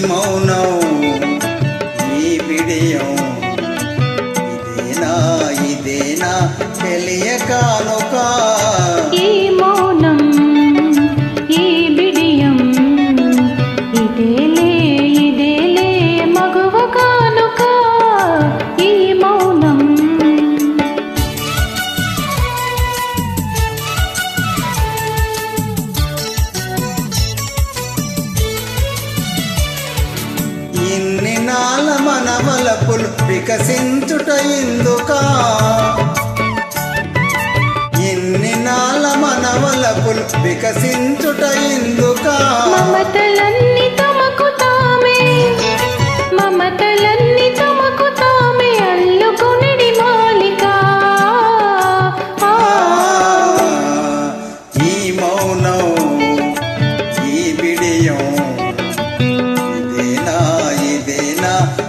మౌనం ఈ విడియం. ఇదేనా ఇదేనా తెలియకానుకా మానవలపుల్ వికసించుటయిందుక ఇన్ని నాల మనవలపుల్ వికసించుటయిందుక మమతలన్నీ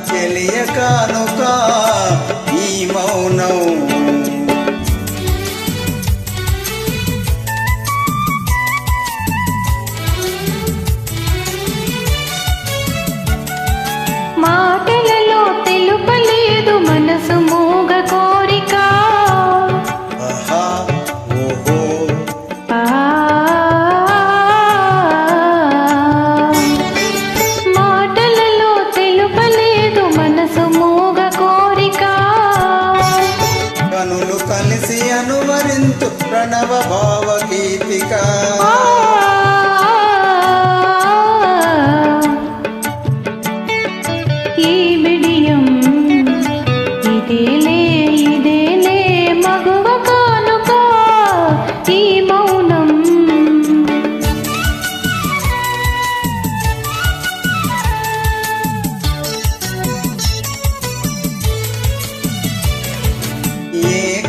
Que ele é no మనసు మూగ కోరిక. కనులు కలిసి అనువరింతు ప్రణవ భావ గీతికా